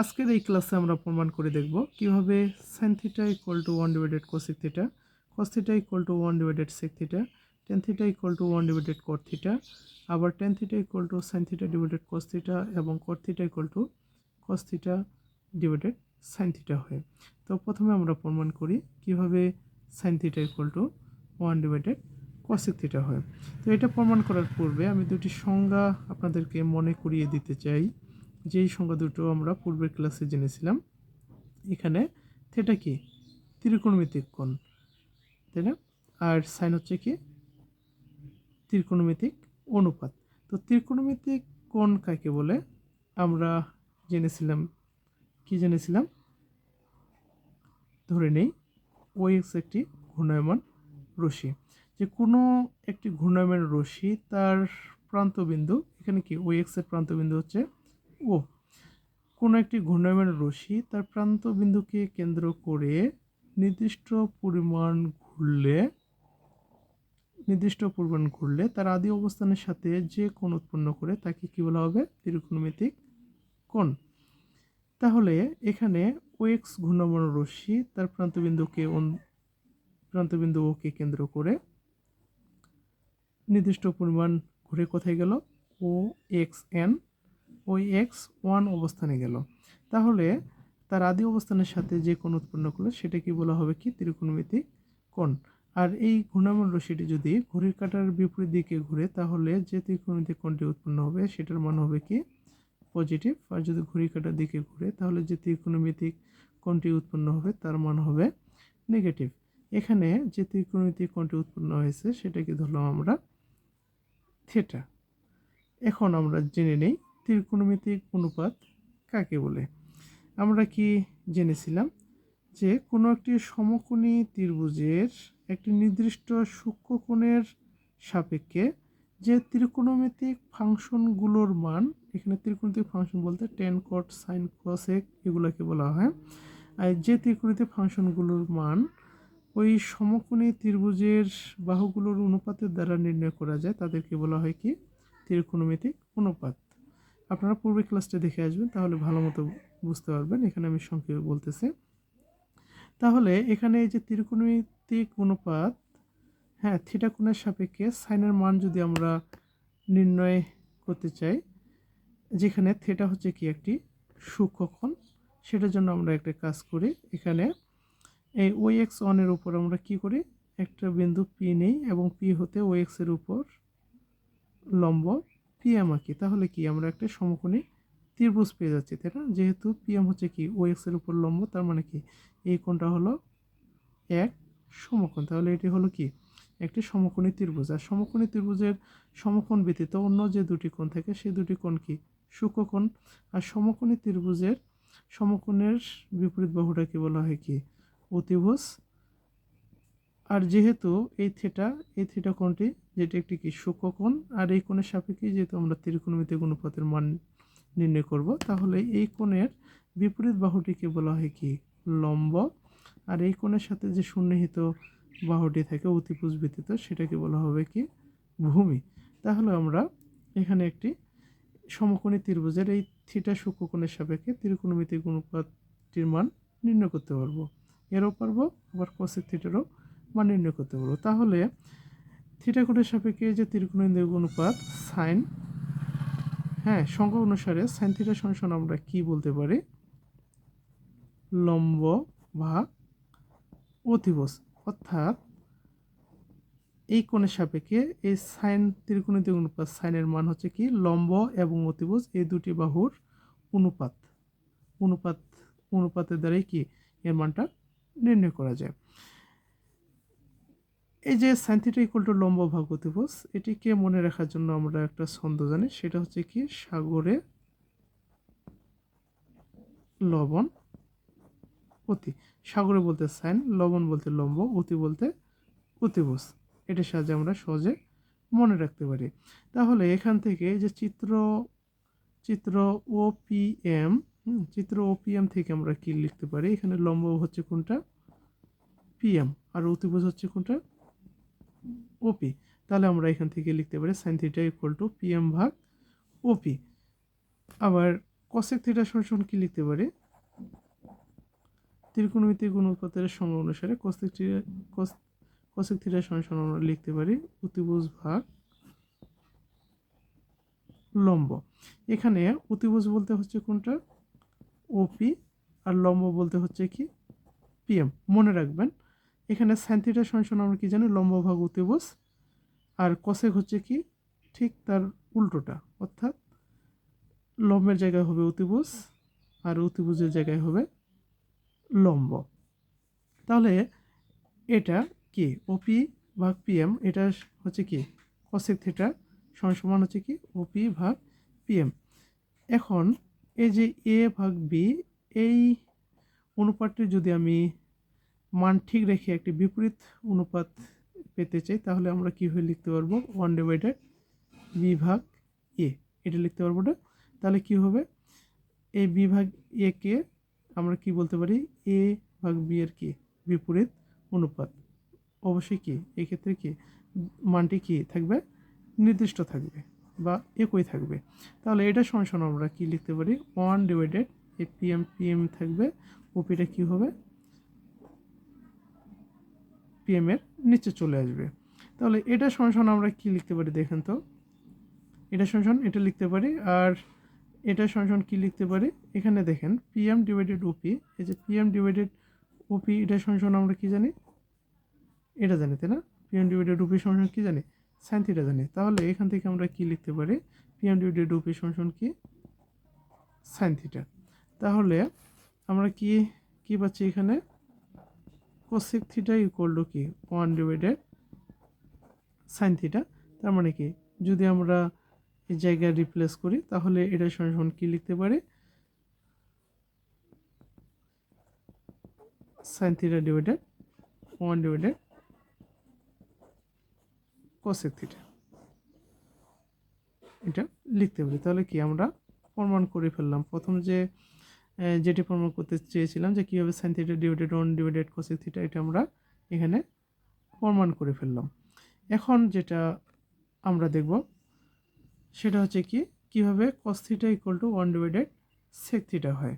আজকের এই ক্লাসে আমরা প্রমাণ করে দেখব কীভাবে sine theta equal to one divided cosec theta cos theta equal to one divided sec theta tan theta equal to one divided cot theta আবার tan theta equal to sine theta divided cos theta এবং cot theta equal to cos theta divided sine theta হয়। তো প্রথমে আমরা প্রমাণ করি কীভাবে sine theta equal to one divided cosec theta হয়। তো এটা প্রমাণ করার পূর্বে আমি দুটি সংজ্ঞা আপনাদেরকে মনে করিয়ে দিতে চাই। যেই সংখ্যা দুটো আমরা পূর্বের ক্লাসে জেনেছিলাম, এখানে থেটা কি? ত্রিকোণমিতিক কোণ, তাই না? আর সাইন হচ্ছে কি? ত্রিকোণমিতিক অনুপাত। তো ত্রিকোণমিতিক কোণ কাকে বলে? আমরা জেনেছিলাম, কি জেনেছিলাম? ধরে নেই ওই এক্স একটি ঘূর্ণায়মান রশ্মি। যে কোনো একটি ঘূর্ণায়মান রশ্মি তার প্রান্তবিন্দু, এখানে কি? ওই এক্সের প্রান্তবিন্দু হচ্ছে ও কোনো একটি ঘূর্ণায়মান রশ্মি তার প্রান্ত বিন্দুকে কেন্দ্র করে নির্দিষ্ট পরিমাণ ঘুরলে, নির্দিষ্ট পরিমাণ ঘুরলে তার আদি অবস্থানের সাথে যে কোণ উৎপন্ন করে তাকে কি বলা হবে? ত্রিকোণমিতিক কোণ। তাহলে এখানে ও এক্স ঘূর্ণায়মান রশ্মি তার প্রান্তবিন্দুকে প্রান্তবিন্দু ওকে কেন্দ্র করে নির্দিষ্ট পরিমাণ ঘুরে কোথায় গেল? ও এক্স এন ওই এক্স ওয়ান অবস্থানে গেল। তাহলে তার আদি অবস্থানের সাথে যে কোণ উৎপন্ন করল, সেটা কি বলা হবে কি? ত্রিকোণমিতিক কোণ। আর এই ঘূর্ণায়মান রশ্মিটি যদি ঘড়ির কাটার বিপরীত দিকে ঘুরে, তাহলে যে ত্রিকোণমিতিক কোণটি উৎপন্ন হবে, সেটার মান হবে কি? পজিটিভ আর যদি ঘড়ির কাটার দিকে ঘুরে, তাহলে যে ত্রিকোণমিতিক কোণটি উৎপন্ন হবে, তার মান হবে নেগেটিভ এখানে যে ত্রিকোণমিতিক কোণটি উৎপন্ন হয়েছে, সেটাকে ধরলাম আমরা থেটা এখন আমরা জেনে নেই ত্রিকোণমিতিক অনুপাত কাকে বলে? আমরা কি জেনেছিলাম যে কোনো একটি সমকোণী ত্রিভুজের একটি নির্দিষ্ট সূক্ষ্মকোণের সাপেক্ষে যে ত্রিকোণমিতিক ফাংশনগুলোর মান, এখানে ত্রিকোণমিতিক ফাংশন বলতে টেন কট সাইন কসেক এগুলোকে বলা হয়, আর যে ত্রিকোণমিতিক ফাংশনগুলোর মান ওই সমকোণী ত্রিভুজের বাহুগুলোর অনুপাতের দ্বারা নির্ণয় করা যায়, তাদেরকে বলা হয় কি? ত্রিকোণমিতিক অনুপাত। আপনারা পূর্বে ক্লাসটা দেখে আসবেন, তাহলে ভালো মতো বুঝতে পারবেন। এখানে আমি সংক্ষেপে বলতেছি। তাহলে এখানে এই যে ত্রিকোণমিতিক অনুপাত হ্যাঁ থিটা কোণের সাপেক্ষে সাইনের মান যদি আমরা নির্ণয় করতে চাই, যেখানে থিটা হচ্ছে কি একটি সূক্ষ্মকোণ সেটার জন্য আমরা একটা কাজ করি। এখানে এই ও এক্স ওয়ানের উপর আমরা কি করি? একটা বিন্দু পি নেই এবং পি হতে ও এক্সের উপর লম্ব পিএম আঁকি তাহলে কি আমরা একটা সমকোণী ত্রিভুজ পেয়ে যাচ্ছি, তাই না? যেহেতু পিএম হচ্ছে কি ও এক্সের উপর লম্ব, তার মানে কি? এই কোণটা হলো এক সমকোণ, তাহলে এটি হলো কি? একটি সমকোণী ত্রিভুজ। আর সমকোণী ত্রিভুজের সমকোণ ব্যতীত অন্য যে দুটি কোণ থাকে সেই দুটি কোণ কি? সূক্ষ্মকোণ আর সমকোণী ত্রিভুজের সমকোণের বিপরীত বাহুটাকে বলা হয় কি? অতিভুজ। আর যেহেতু এই থিটা এই থিটা কোণটি যেটি একটি কি সূক্ষ্মকোণ আর এই কোণের সাপেক্ষে যেহেতু আমরা ত্রিকোণমিতিক অনুপাতের মান নির্ণয় করব, তাহলে এই কোণের বিপরীত বাহুটিকে বলা হয় কি, লম্ব। আর এই কোণের সাথে যে সন্নিহিত বাহুটি থাকে অতিভুজ ব্যতীত, সেটাকে বলা হবে কি, ভূমি। তাহলে আমরা এখানে একটি সমকোণী ত্রিভুজের এই থিটা সূক্ষ্মকোণের সাপেক্ষে ত্রিকোণমিতিক অনুপাতটির মান নির্ণয় করতে পারব। এরও পারব, আবার কোসেক থিটারও মান নির্ণয় করতে পারব তাহলে থিটা কোণের সাপেক্ষে যে ত্রিকোণমিতিক অনুপাত সাইন হ্যাঁ সংখ্যা অনুসারে সাইন থিটা সমান আমরা কি বলতে পারি? লম্ব ভাগ অতিভুজ অর্থাৎ এই কোণের সাপেক্ষে এই সাইন ত্রিকোণমিতিক অনুপাত সাইনের মান হচ্ছে কি? লম্ব এবং অতিভুজ এই দুটি বাহুর অনুপাত। অনুপাত, অনুপাতের দ্বারাই কি এর মানটা নির্ণয় করা যায়? এই যে সাইন থিটা ইকুয়াল টু লম্ব ভাগ অতিভুজ এটিকে মনে রাখার জন্য আমরা একটা ছন্দ জানি, সেটা হচ্ছে কি সাগরে লবণ অতি, সাগরে বলতে সাইন লবণ বলতে লম্ব, অতি বলতে অতিভুজ। এটার সাহায্যে আমরা সহজে মনে রাখতে পারি। তাহলে এখান থেকে যে চিত্র চিত্র ও পি এম চিত্র ও পি এম থেকে আমরা কি লিখতে পারি? এখানে লম্ব হচ্ছে কোনটা? পিএম আর অতিভুজ হচ্ছে কোনটা? ওপি তাহলে আমরা এখান থেকে লিখতে পারি sine theta equal to PM ভাগ ওপি আবার কসেক থিটা সমান কি লিখতে পারি? ত্রিকোণমিতিক অনুপাতের সংজ্ঞা অনুসারে কসেক থিটা কসেক থিটা সমান আমরা লিখতে পারি অতিভুজ ভাগ লম্ব। এখানে অতিভুজ বলতে হচ্ছে কোনটা? ওপি আর লম্ব বলতে হচ্ছে কি? পিএম মনে রাখবেন এখানে সাইন থিটা সমান আমরা কি জানি? লম্ব ভাগ আর কসেক হচ্ছে কি? ঠিক তার উল্টোটা, অর্থাৎ লম্বের জায়গায় হবে অতিভুজ আর অতিভুজের জায়গায় হবে লম্ব। তাহলে এটা কি? ওপি ভাগ পিএম এটা হচ্ছে কি? কসেক থিটা সমান হচ্ছে কি? ওপি ভাগ পিএম এখন এই যে এ ভাগ বি এই অনুপাতটি যদি আমি মান ঠিক রেখে একটি বিপরীত অনুপাত পেতে চাই, তাহলে আমরা কীভাবে লিখতে পারব? ওয়ান ডিভাইডেড বি ভাগ এ এটা লিখতে পারব না। তাহলে কি হবে? এই বি ভাগ এ কে আমরা কি বলতে পারি? এ ভাগ বি এর কি? বিপরীত অনুপাত। অবশ্যই কি? এক্ষেত্রে কি? মানটি কি থাকবে? নির্দিষ্ট থাকবে বা একই থাকবে। তাহলে এটা সমান আমরা কি লিখতে পারি? ওয়ান ডিভাইডেড এ পিএম পিএম থাকবে। ওপিটা কি হবে? পিএম এর নিচে চলে আসবে। তাহলে এটা সমান আমরা কি লিখতে পারি দেখেন তো? এটা সমান এটা লিখতে পারি আর এটা সমান কী লিখতে পারি? এখানে দেখেন পিএম ডিভাইডেড ওপি এই যে পিএম ডিভাইডেড ওপি এটা সমান আমরা কী জানি? এটা জানি, তাই না? পিএম ডিভাইডেড ওপি সমান কী জানি? সাইন থিটা জানি। তাহলে এখান থেকে আমরা কি লিখতে পারি? পিএম ডিভাইডেড ওপি সমান কি? সাইন থিটা তাহলে আমরা কি কি পাচ্ছি এখানে? কোসেক থিটা ইকুয়াল কি ওয়ান ডিভাইডেড সাইন থিটা তার মানে কি? যদি আমরা এই জায়গায় রিপ্লেস করি, তাহলে এটা সমান কি লিখতে পারি? Sine theta divided one divided cosec theta এটা লিখতে পারি। তাহলে কি? আমরা প্রমাণ করে ফেললাম। প্রথম যে যেটি প্রমাণ করতে চেয়েছিলাম যে কীভাবে sine theta divided one divided cosec theta এটা আমরা এখানে প্রমাণ করে ফেললাম। এখন যেটা আমরা দেখব, সেটা হচ্ছে কি, কীভাবে cos theta equal to one divided sec theta হয়।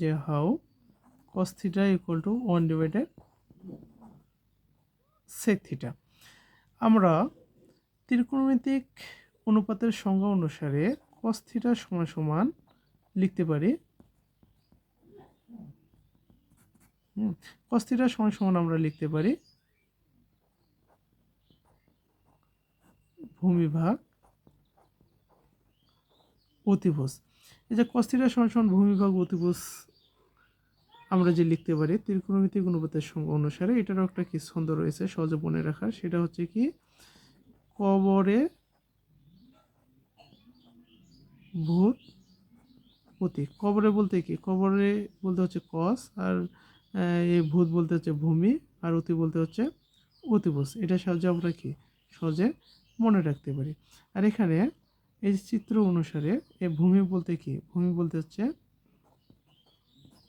যে how cos theta equal to one divided sec theta আমরা ত্রিকোণমিতিক অনুপাতের সংজ্ঞা অনুসারে কস সমান সমান লিখতে পারি। কস থিটা সমান সমান আমরা লিখতে পারি। ভূমিভাগ অতিভুজ। এই যে কস সমান সমান ভূমিভাগ অতিভুজ আমরা যে লিখতে পারি ত্রিকোণমিতিক অনুপাতের অনুসারে এটারও একটা কি ছন্দ রয়েছে, সহজে মনে রাখার। সেটা হচ্ছে কি, কবরে ভূত অতি কবরে বলতে কি? কবরে বলতে হচ্ছে কস আর এই ভূত বলতে হচ্ছে ভূমি আর অতি বলতে হচ্ছে অতিভুজ এটা সাহায্যে আমরা কি? সহজে মনে রাখতে পারি। আর এখানে এই চিত্র অনুসারে এই ভূমি বলতে কি? ভূমি বলতে হচ্ছে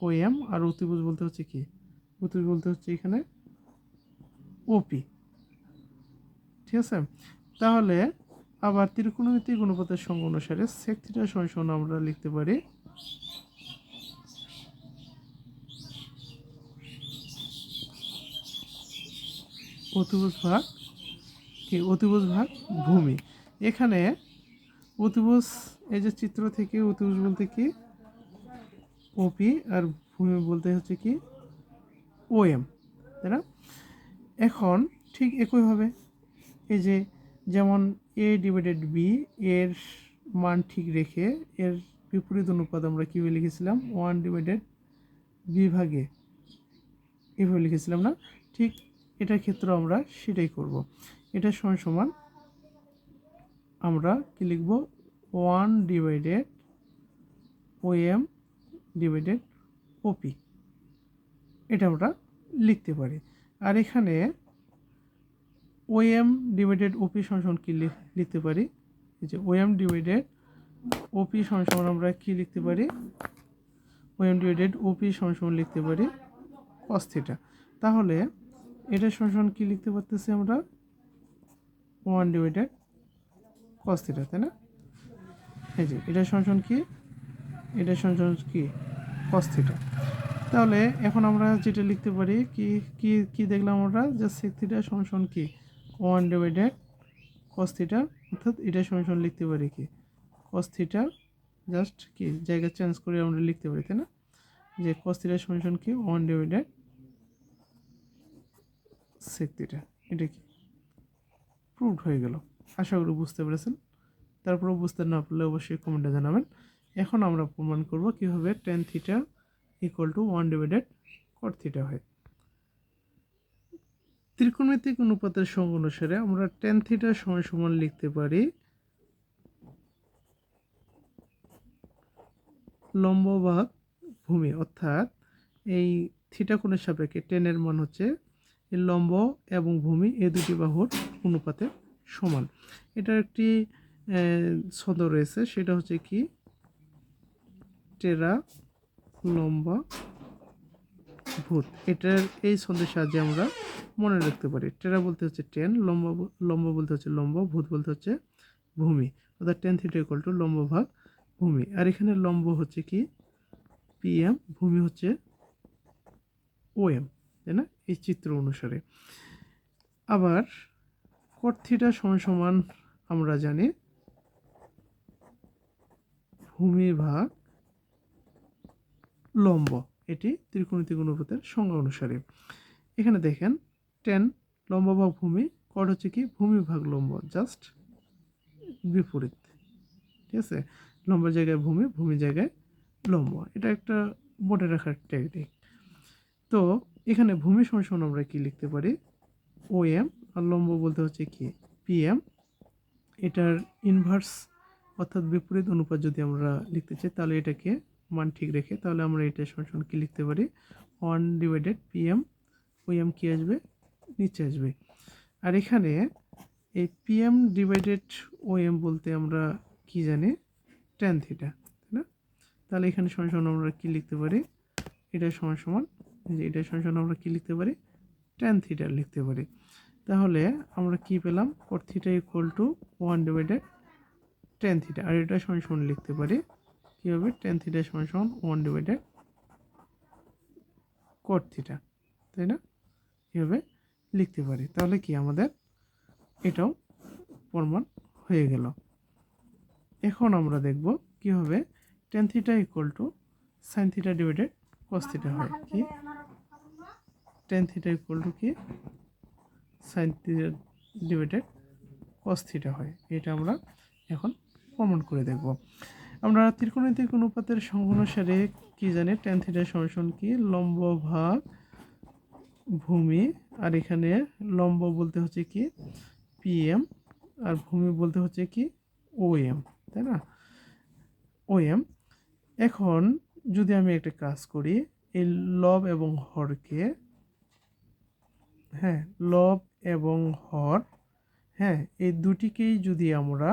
ওএম আর অতিভুজ বলতে হচ্ছে কি? অতিভুজ বলতে হচ্ছে এখানে ওপি ঠিক আছে? তাহলে আবার ত্রিকোণমিতিক অনুপাতের সংজ্ঞা অনুসারে সেক থিটা সমান আমরা লিখতে পারি অতিভুজ ভাগ কি? অতিভুজ ভাগ ভূমি। এখানে অতিভুজ, এই যে চিত্র থেকে অতিভুজ বলতে কি? ওপি আর ভূমি বলতে হচ্ছে কি ওএম তাই না? এখন ঠিক একইভাবে এই যে যেমন এ ডিভাইডেড বি এর মান ঠিক রেখে এর বিপরীত অনুপাত আমরা কীভাবে লিখেছিলাম? ওয়ান ডিভাইডেড বি ভাগে এভাবে লিখেছিলাম না? ঠিক এটার ক্ষেত্রে আমরা সেটাই করব। এটা সমান সমান আমরা কি লিখব? One divided OM divided OP এটা আমরা লিখতে পারি। আর এখানে ওএম ডিভাইডেড ওপি সমান কি লিখতে পারি? যে ওএম ডিভাইডেড ওপি সমান আমরা কি লিখতে পারি? ওএম ডিভাইডেড ওপি সমান লিখতে পারি কস থিটা তাহলে এটা সমান কি লিখতে পারতেছি আমরা? ওয়ান ডিভাইডেড কস থিটা তাই না? এই যে এটা সমান কি? এটা সমান কি? কস থিটা তাহলে এখন আমরা যেটা লিখতে পারি, কি কি কি দেখলাম আমরা? যে সেক থিটা সমান সমান কি? ওয়ান ডিভাইডেড কস থিটা অর্থাৎ এটা সমান সমান লিখতে পারি কি? কস থিটা জাস্ট কি? জায়গা চেঞ্জ করে আমরা লিখতে পারি, তাই না? যে কস থিটা সমান সমান কি? ওয়ান ডিভাইডেড সেক থিটা এটা কি? প্রুভড হয়ে গেল। আশা করি বুঝতে পেরেছেন। তারপরেও বুঝতে না পারলে অবশ্যই কমেন্টে জানাবেন। এখন আমরা প্রমাণ করব কীভাবে tan theta equal to one divided cot theta হয়। ত্রিকোণমিতিক অনুপাতের সঙ্গ অনুসারে আমরা টেন থিটা সমান সমান লিখতে পারি লম্ব ভাগ ভূমি, অর্থাৎ এই থিটা কোণের সাপেক্ষে টেনের মান হচ্ছে লম্ব এবং ভূমি এ দুটি বাহুর অনুপাতে সমান। এটার একটি ছন্দ রয়েছে, সেটা হচ্ছে কি টেরা লম্বা ভূত। এটার এই ছন্দের সাহায্যে আমরা মনে রাখতে পারি। টেরা বলতে হচ্ছে টেন, লম্বা লম্বা বলতে হচ্ছে লম্বা, ভূত বলতে হচ্ছে ভূমি। অর্থাৎ টেন থিটা ইকুয়াল টু লম্ব ভাগ ভূমি। আর এখানে লম্ব হচ্ছে কি? পিএম ভূমি হচ্ছে ওএম তাই না? এই চিত্র অনুসারে। আবার কট থিটা সমান সমান আমরা জানি ভূমি ভাগ লম্ব। এটি ত্রিকোণিতিক অনুপাতের সংজ্ঞা অনুসারে। এখানে দেখেন টেন লম্ব ভাগ ভূমি কট হচ্ছে কি? ভূমি ভাগ লম্ব জাস্ট বিপরীত। ঠিক আছে? লম্ব জায়গায় ভূমি ভূমি জায়গায় লম্ব। এটা একটা মনে রাখার টেকনিক তো, এখানে ভূমি সমান আমরা কি লিখতে পারি? ও এম আর লম্ব বলতে হচ্ছে কি? পি এম এটার ইনভার্স অর্থাৎ বিপরীত অনুপাত যদি আমরা লিখতে চাই, তাহলে এটাকে মান ঠিক রেখে তাহলে আমরা এটা সমান কি লিখতে পারি? One divided P M O M কী আসবে? নিচে আসবে। আর এখানে এই P M divided O M বলতে আমরা কি জানি? টেন থিটা তাই না? তাহলে এখানে সমান সমান আমরা কি লিখতে পারি? এটা সমান সমান যে এটা সমান সমান আমরা কি লিখতে পারি? টেন থিটা লিখতে পারি। তাহলে আমরা কি পেলাম? Cot theta equal to one divided tan theta আর এটা সমান সমান লিখতে পারি কী হবে টেন থিটা সমান সমান ওয়ান ডিভাইডেড কট থিটা তাই না? এভাবে লিখতে পারি? তাহলে কি আমাদের এটাও প্রমাণ হয়ে গেল। এখন আমরা দেখব কীভাবে tan theta equal to sine theta divided cos theta হয়। কি? টেন থিটা ইকুয়াল টু কি? Sine theta divided cos theta হয়। এটা আমরা এখন প্রমাণ করে দেখব। আমরা ত্রিকোণমিতিক অনুপাতের সংজ্ঞা অনুসারে কি জানি টেন থিটা সমান কি? লম্ব ভাগ ভূমি। আর এখানে লম্ব বলতে হচ্ছে কি? পিএম আর ভূমি বলতে হচ্ছে কি? ওএম তাই না? ওএম এখন যদি আমি একটা কাজ করি, এই লব এবং হরকে হ্যাঁ লব এবং হর হ্যাঁ এই দুটিকেই যদি আমরা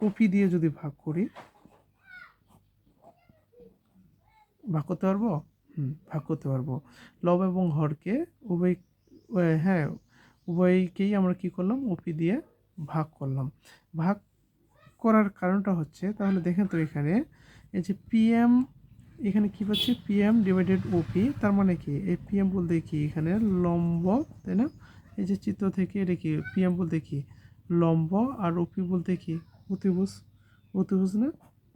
কপি দিয়ে যদি ভাগ করি, ভাগ করতে পারব? হুম, ভাগ করতে পারব। লব এবং হরকে উভয় হ্যাঁ উভয়কেই আমরা কি করলাম? ওপি দিয়ে ভাগ করলাম। ভাগ করার কারণটা হচ্ছে, তাহলে দেখেন তো এখানে, এই যে পিএম, এখানে কি পাচ্ছি? পিএম ডিভাইডেড ওপি, তার মানে কি? এই পিএম বলতে কি? এখানে লম্ব, তাই না? এই যে চিত্র থেকে এটা কি? পিএম বলতে কি? লম্ব আর ওপি বলতে কি? অতিভুজ অতিভুজ না?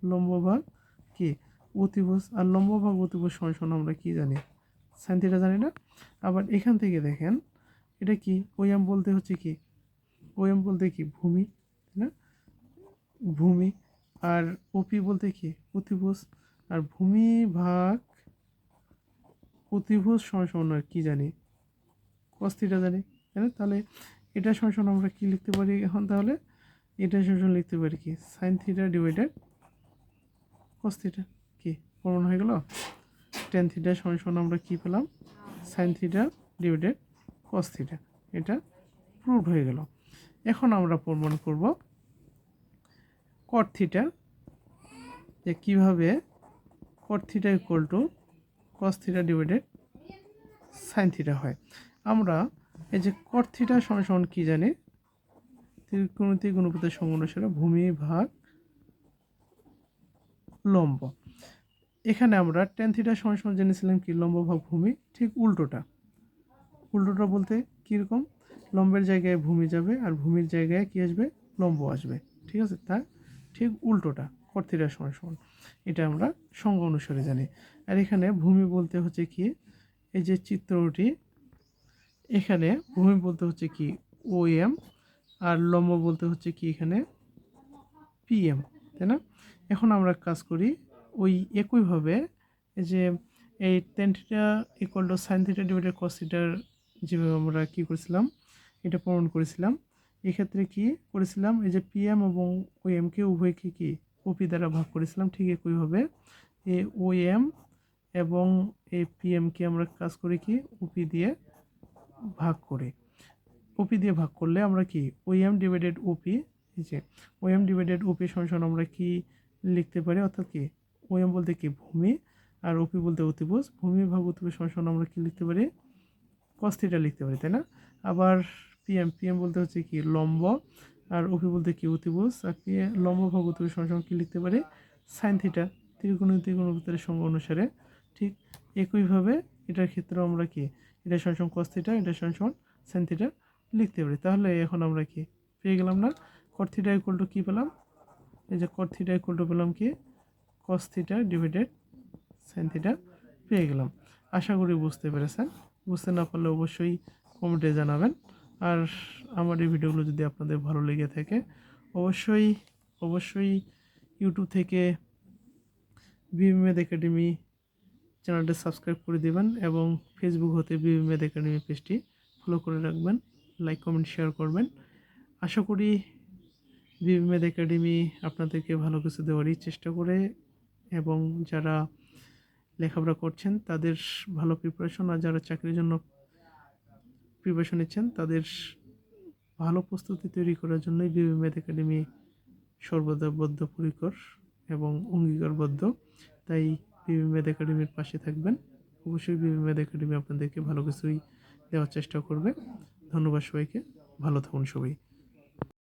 লম্ব ভাগ কি? অতিভুজ আর লম্ব ভাগ, অতিভুজ সমান আমরা কি জানি? সাইন জানি না? আবার এখান থেকে দেখেন, এটা কি? ওয়াম বলতে হচ্ছে কি? ওয়াম বলতে কি? ভূমি না? ভূমি আর ওপি বলতে কি? অতিভুজ আর ভূমি ভাগ অতিভুজ আর কি জানি? কস্তিটা জানি, তাই না? তাহলে এটা সমান আমরা কি লিখতে পারি এখন তাহলে? এটা সমান লিখতে পারি কি? Sine theta divided cos theta কি? প্রমাণ হয়ে গেল? টেন থিটা সমান সমান আমরা কী পেলাম? Sine theta divided cos theta এটা প্রুভ হয়ে গেল। এখন আমরা প্রমাণ করব কট থিটা যে কীভাবে cot theta equal to cos theta divided sine theta হয়। আমরা এই যে কট থিটা সমান সমান কী জানি? ত্রিকোণমিতি গুণপতির সঙ্গ অনুসারে ভূমি, ভাগ, লম্ব। এখানে আমরা টেন থিটা সমান সমান জেনেছিলাম কি? লম্ব, ভাগ, ভূমি। ঠিক উল্টোটা। উল্টোটা বলতে কীরকম লম্বের জায়গায় ভূমি যাবে আর ভূমির জায়গায় কী আসবে? লম্ব আসবে। ঠিক আছে? তার ঠিক উল্টোটা। কট থিটা সমান সমান। এটা আমরা সঙ্গ অনুসারে জানি। আর এখানে ভূমি বলতে হচ্ছে কি? এই যে চিত্রটি, এখানে ভূমি বলতে হচ্ছে কি? ও এম আর লম্ব বলতে হচ্ছে কি এখানে? পিএম তাই না? এখন আমরা কাজ করি, ওই একইভাবে এই যে এই tan equal to sine theta divided cos যেভাবে আমরা কী করেছিলাম, এটা প্রমাণ করেছিলাম। এক্ষেত্রে কি করেছিলাম, এই যে পিএম এবং ও এমকে উভয়কে কি ওপি দ্বারা ভাগ করেছিলাম, ঠিক একইভাবে। এ ও এম এবং এই পিএমকে আমরা কাজ করি কি ওপি দিয়ে ভাগ করে। ওপি দিয়ে ভাগ করলে আমরা কি ওএম ডিভাইডেড ওপি এই যে ওএম ডিভাইডেড ওপি সমান আমরা কি লিখতে পারি? অর্থাৎ কি ওএম বলতে কি ভূমি আর ওপি বলতে অতিভুজ। ভূমি ভাগ অতিভুজ সমান আমরা কি লিখতে পারি? কস থিটা লিখতে পারি, তাই না? আবার পিএম পিএম বলতে হচ্ছে কি লম্ব আর ওপি বলতে কি অতিভুজ। আর পি লম্ব ভাগ অতিভুজ সমান কি লিখতে পারি? সাইন থিটা ত্রিকোণ ত্রিকোণমিতির সঙ্গ অনুসারে। ঠিক একইভাবে এটার ক্ষেত্রেও আমরা কি, এটা সমান কস থিটা এটা সমান সাইন লিখতে পারি। তাহলে এখন আমরা কি পেয়ে গেলাম না? কট থিটা ইকুয়াল টু কী পেলাম? এই যে কট থিটা ইকুয়াল টু পেলাম কি? কস থিটা ডিভাইডেড সাইন পেয়ে গেলাম। আশা করি বুঝতে পেরেছেন। বুঝতে না পারলে অবশ্যই কমেন্টে জানাবেন। আর আমার এই ভিডিওগুলো যদি আপনাদের ভালো লেগে থাকে, অবশ্যই অবশ্যই ইউটিউব থেকে বিএমএড একাডেমি চ্যানেলটা সাবস্ক্রাইব করে দেবেন এবং ফেসবুক হতে বিএমএড একাডেমি পেজটি ফলো করে রাখবেন। লাইক কমেন্ট শেয়ার করবেন। আশা করি বিএমএড একাডেমি আপনাদেরকে ভালো কিছু দেওয়ারই চেষ্টা করে এবং যারা লেখাপড়া করছেন, তাদের ভালো প্রিপারেশন আর যারা চাকরির জন্য প্রিপারেশন নিচ্ছেন, তাদের ভালো প্রস্তুতি তৈরি করার জন্যই বিএমএড একাডেমি সর্বদা বদ্ধপরিকর এবং অঙ্গীকারবদ্ধ। তাই বিএমএড একাডেমির পাশে থাকবেন। অবশ্যই বিএমএড একাডেমি আপনাদেরকে ভালো কিছুই দেওয়ার চেষ্টা করবে। ধন্যবাদ সবাইকে। ভালো থাকুন সবাই।